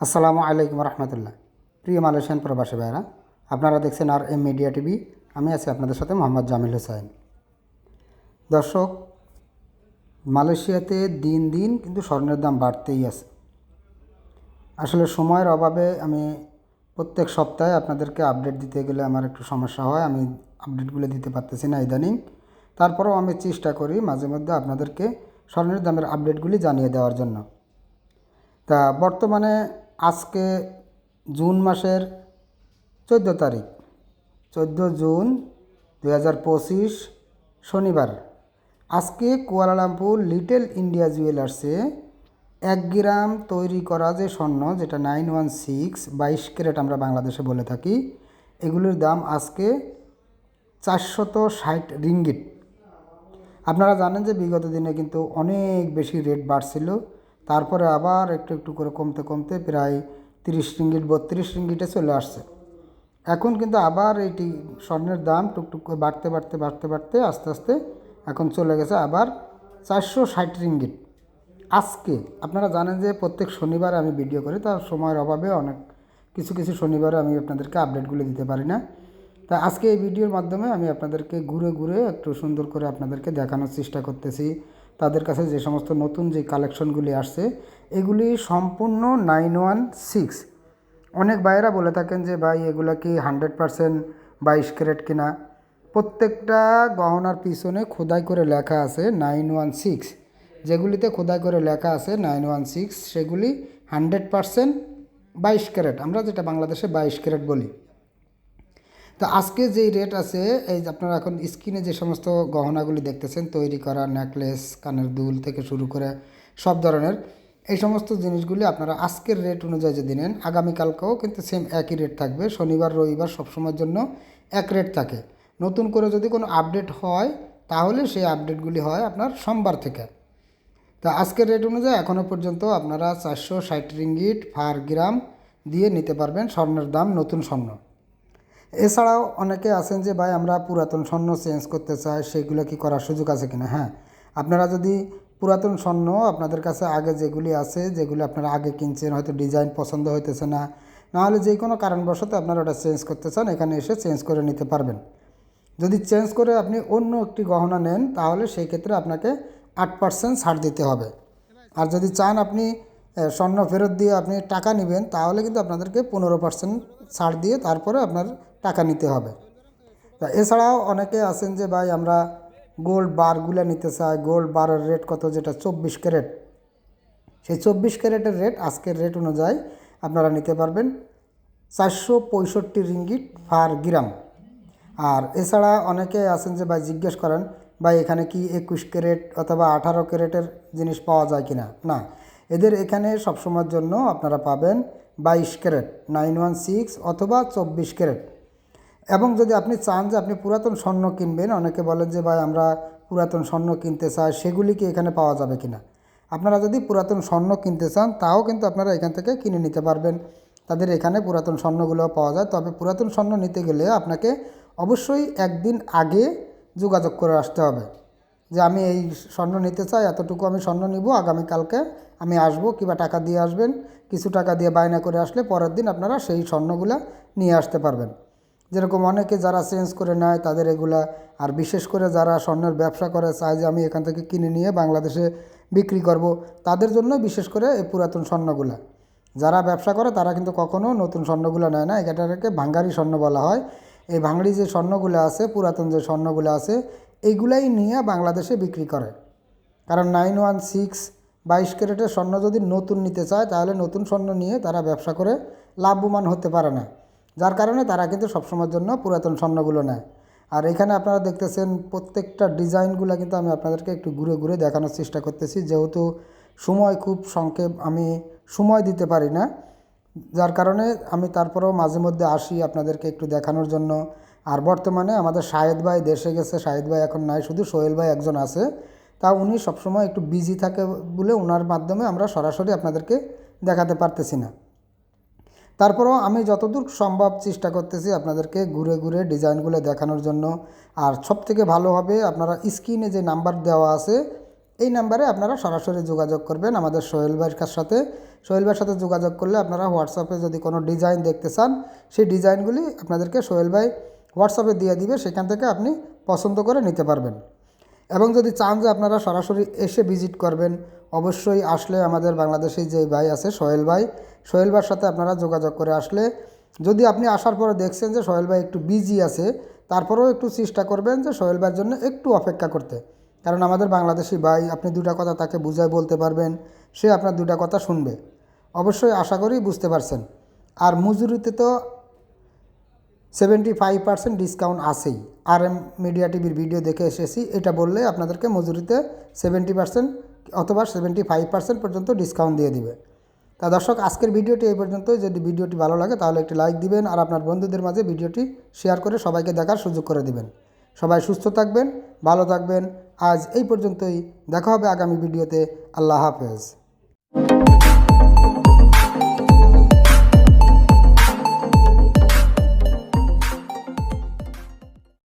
আসসালামু আলাইকুম রহমতুল্লাহ। প্রিয় মালয়েশিয়ান প্রবাসী ভাইরা আপনারা দেখছেন আর এম মিডিয়া টিভি। আমি আছি আপনাদের সাথে মোহাম্মদ জামিল হোসাইন দর্শক, মালয়েশিয়াতে দিন দিন কিন্তু স্বর্ণের দাম বাড়তেই আছে। আসলে সময়ের অভাবে আমি প্রত্যেক সপ্তাহে আপনাদেরকে আপডেট দিতে গেলে আমার একটু সমস্যা হয়। আমি আপডেটগুলো দিতে পারতেছি না ইদানিং। তারপরেও আমি চেষ্টা করি মাঝে মধ্যে আপনাদেরকে স্বর্ণের দামের আপডেটগুলি জানিয়ে দেওয়ার জন্য। তা বর্তমানে আজকে জুন মাসের চোদ্দ তারিখ। চোদ্দ জুন দু হাজার পঁচিশ শনিবার। আজকে কুয়ালালামপুর লিটল ইন্ডিয়া জুয়েলার্সে এক গ্রাম তৈরি করা যে স্বর্ণ, যেটা নাইন ওয়ান সিক্স, বাইশ ক্যারেট আমরা বাংলাদেশে বলে থাকি, এগুলির দাম আজকে চারশত ষাট রিঙ্গিট আপনারা জানেন যে বিগত দিনে কিন্তু অনেক বেশি রেট বাড়ছিল। তারপরে আবার একটু একটু করে কমতে কমতে প্রায় তিরিশ রিঙ্গিট, বত্রিশ রিঙ্গিটে চলে আসছে। এখন কিন্তু আবার এইটি স্বর্ণের দাম টুকটুক করে বাড়তে বাড়তে বাড়তে বাড়তে আস্তে আস্তে এখন চলে গেছে আবার চারশো ষাট রিঙ্গিট। আজকে আপনারা জানেন যে প্রত্যেক শনিবার আমি ভিডিও করি তার সময়ের অভাবে অনেক কিছু কিছু শনিবারে আমি আপনাদেরকে আপডেটগুলো দিতে পারি না। তা আজকে এই ভিডিওর মাধ্যমে আমি আপনাদেরকে ঘুরে ঘুরে একটু সুন্দর করে আপনাদেরকে দেখানোর চেষ্টা করতেছি। তাদের কাছে যে সমস্ত নতুন যে কালেকশনগুলি আসছে, এগুলি সম্পূর্ণ নাইন ওয়ান সিক্স অনেক ভাইয়েরা বলে থাকেন যে, ভাই, এগুলা কি হান্ড্রেড পারসেন্ট বাইশ ক্যারেট কিনা? প্রত্যেকটা গহনার পিছনে খোদাই করে লেখা আছে নাইন ওয়ান সিক্স যেগুলিতে খোদাই করে লেখা আছে নাইন ওয়ান সিক্স সেগুলি হান্ড্রেড পারসেন্ট বাইশ ক্যারেট। আমরা যেটা বাংলাদেশে বাইশ ক্যারেট বলি। তো আজকে যেই রেট আছে, এই যে আপনারা এখন স্ক্রিনে যে সমস্ত গহনাগুলি দেখতেছেন, তৈরি করা নেকলেস কানের দুল থেকে শুরু করে সব ধরনের, এই সমস্ত জিনিসগুলি আপনারা আজকের রেট অনুযায়ী যদি নেন, আগামীকালকেও কিন্তু সেম একই রেট থাকবে। শনিবার, রবিবার সবসময়ের জন্য এক রেট থাকে। নতুন করে যদি কোনো আপডেট হয়, তাহলে সেই আপডেটগুলি হয় আপনার সোমবার থেকে। তা আজকের রেট অনুযায়ী এখনও পর্যন্ত আপনারা চারশো ষাট রিঙ্গিট পার গ্রাম দিয়ে নিতে পারবেন স্বর্ণের দাম নতুন স্বর্ণ। এছাড়াও অনেকে আছেন যে, ভাই, আমরা পুরাতন স্বর্ণ চেঞ্জ করতে চাই, সেগুলো কি করার সুযোগ আছে কিনা? হ্যাঁ আপনারা যদি পুরাতন স্বর্ণ আপনাদের কাছে আগে যেগুলি আছে, যেগুলি আপনারা আগে কিনছেন, হয়তো ডিজাইন পছন্দ হইতেছে না, নাহলে যে কোনো কারণবশত আপনারা ওটা চেঞ্জ করতে চান, এখানে এসে চেঞ্জ করে নিতে পারবেন। যদি চেঞ্জ করে আপনি অন্য একটি গহনা নেন, তাহলে সেই ক্ষেত্রে আপনাকে আট পার্সেন্ট ছাড় দিতে হবে। আর যদি চান আপনি স্বর্ণ ফেরত দিয়ে আপনি টাকা নেবেন, তাহলে কিন্তু আপনাদেরকে পনেরো পার্সেন্ট ছাড় দিয়ে তারপরে আপনার টাকা নিতে হবে। তা এছাড়াও অনেকে আছেন যে, ভাই, আমরা গোল্ড বারগুলো নিতে চাই গোল্ড বারের রেট কত? যেটা চব্বিশ ক্যারেট সেই চব্বিশ ক্যারেটের রেট আজকের রেট অনুযায়ী আপনারা নিতে পারবেন চারশো পঁয়ষট্টি রিঙ্গিট পার গ্রাম আর এছাড়া অনেকে আছেন যে, ভাই, জিজ্ঞেস করেন, ভাই, এখানে কি একুশ ক্যারেট অথবা আঠারো ক্যারেটের জিনিস পাওয়া যায় কি না না এদের এখানে সবসময়ের জন্য আপনারা পাবেন বাইশ ক্যারেট নাইন ওয়ান সিক্স অথবা চব্বিশ ক্যারেট এবং যদি আপনি চান যে আপনি পুরাতন স্বর্ণ কিনবেন, অনেকে বলেন যে, ভাই, আমরা পুরাতন স্বর্ণ কিনতে চাই, সেগুলি কি এখানে পাওয়া যাবে কি না আপনারা যদি পুরাতন স্বর্ণ কিনতে চান, তাও কিন্তু আপনারা এখান থেকে কিনে নিতে পারবেন। তাদের এখানে পুরাতন স্বর্ণগুলো পাওয়া যায়। তবে পুরাতন স্বর্ণ নিতে গেলে আপনাকে অবশ্যই একদিন আগে যোগাযোগ করে আসতে হবে যে, আমি এই স্বর্ণ নিতে চাই, এতটুকু আমি স্বর্ণ নিব, আগামীকালকে আমি আসব। কিংবা টাকা দিয়ে আসবেন। কিছু টাকা দিয়ে বায়না করে আসলে পরের দিন আপনারা সেই স্বর্ণগুলা নিয়ে আসতে পারবেন। যেরকম অনেকে যারা চেঞ্জ করে নেয়, তাদের এগুলা, আর বিশেষ করে যারা স্বর্ণের ব্যবসা করে, চায় যে আমি এখান থেকে কিনে নিয়ে বাংলাদেশে বিক্রি করব, তাদের জন্য বিশেষ করে এই পুরাতন স্বর্ণগুলা। যারা ব্যবসা করে, তারা কিন্তু কখনও নতুন স্বর্ণগুলো নেয় না। এটাকে ভাঙ্গারি স্বর্ণ বলা হয়। এই ভাঙড়ি যে স্বর্ণগুলো আছে, পুরাতন যে স্বর্ণগুলো আছে এইগুলাই নিয়ে বাংলাদেশে বিক্রি করে। কারণ নাইন ওয়ান সিক্স বাইশ ক্যারেটের স্বর্ণ যদি নতুন নিতে চায়, তাহলে নতুন স্বর্ণ নিয়ে তারা ব্যবসা করে লাভবান হতে পারে না। যার কারণে তারা কিন্তু সবসময়ের জন্য পুরাতন স্বর্ণগুলো নেয়। আর এখানে আপনারা দেখতেছেন প্রত্যেকটা ডিজাইনগুলো কিন্তু আমি আপনাদেরকে একটু ঘুরে ঘুরে দেখানোর চেষ্টা করতেছি। যেহেতু সময় খুব সংক্ষেপ, আমি সময় দিতে পারি না। যার কারণে আমি তারপরেও মাঝে মধ্যে আসি আপনাদেরকে একটু দেখানোর জন্য। আর বর্তমানে আমাদের শাহেদ ভাই দেশে গেছে, শাহেদ ভাই এখন নাই, শুধু সোহেল ভাই একজন আছে। তা উনি সবসময় একটু বিজি থাকে বলে ওনার মাধ্যমে আমরা সরাসরি আপনাদেরকে দেখাতে পারতেছি না। তারপরেও আমি যতদূর সম্ভব চেষ্টা করতেছি আপনাদেরকে ঘুরে ঘুরে ডিজাইনগুলো দেখানোর জন্য। আর সব থেকে ভালো হবে আপনারা স্ক্রিনে যে নাম্বার দেওয়া আছে, এই নাম্বারে আপনারা সরাসরি যোগাযোগ করবেন আমাদের সোহেল ভাইয়ের সাথে। সোহেল ভাইয়ের সাথে যোগাযোগ করলে আপনারা হোয়াটসঅ্যাপে যদি কোনো ডিজাইন দেখতে চান, সেই ডিজাইনগুলি আপনাদেরকে সোহেল ভাই হোয়াটসঅ্যাপে দিয়ে দিবে, সেখান থেকে আপনি পছন্দ করে নিতে পারবেন। এবং যদি চান যে আপনারা সরাসরি এসে ভিজিট করবেন, অবশ্যই আসলে আমাদের বাংলাদেশি যে ভাই আছে, সোহেল ভাই, সোহেল ভাইয়ের সাথে আপনারা যোগাযোগ করে আসলে যদি আপনি আসার পরে দেখছেন যে সোহেল ভাই একটু বিজি আছে, তারপরেও একটু চেষ্টা করবেন যে সোহেল ভাইয়ের জন্য একটু অপেক্ষা করতে। কারণ আমাদের বাংলাদেশি ভাই, আপনি দুটা কথা তাকে বুঝায় বলতে পারবেন, সে আপনার দুটা কথা শুনবে। অবশ্যই আশা করি বুঝতে পারছেন। আর মজুরিতে তো সেভেন্টি ফাইভ পার্সেন্ট ডিসকাউন্ট আছেই। আর এম মিডিয়া টিভির ভিডিও দেখে এসেছি। এটা বললে আপনাদেরকে মজুরিতে সেভেন্টি পার্সেন্ট অথবা সেভেন্টি ফাইভ পার্সেন্ট পর্যন্ত ডিসকাউন্ট দিয়ে দিবে। তা দর্শক, আজকের ভিডিওটি এই পর্যন্তই। যদি ভিডিওটি ভালো লাগে তাহলে একটি লাইক দিবেন আর আপনার বন্ধুদের মাঝে ভিডিওটি শেয়ার করে সবাইকে দেখার সুযোগ করে দিবেন। সবাই সুস্থ থাকবেন, ভালো থাকবেন। আজ এই পর্যন্তই। দেখা হবে আগামী ভিডিওতে আল্লাহ হাফেজ।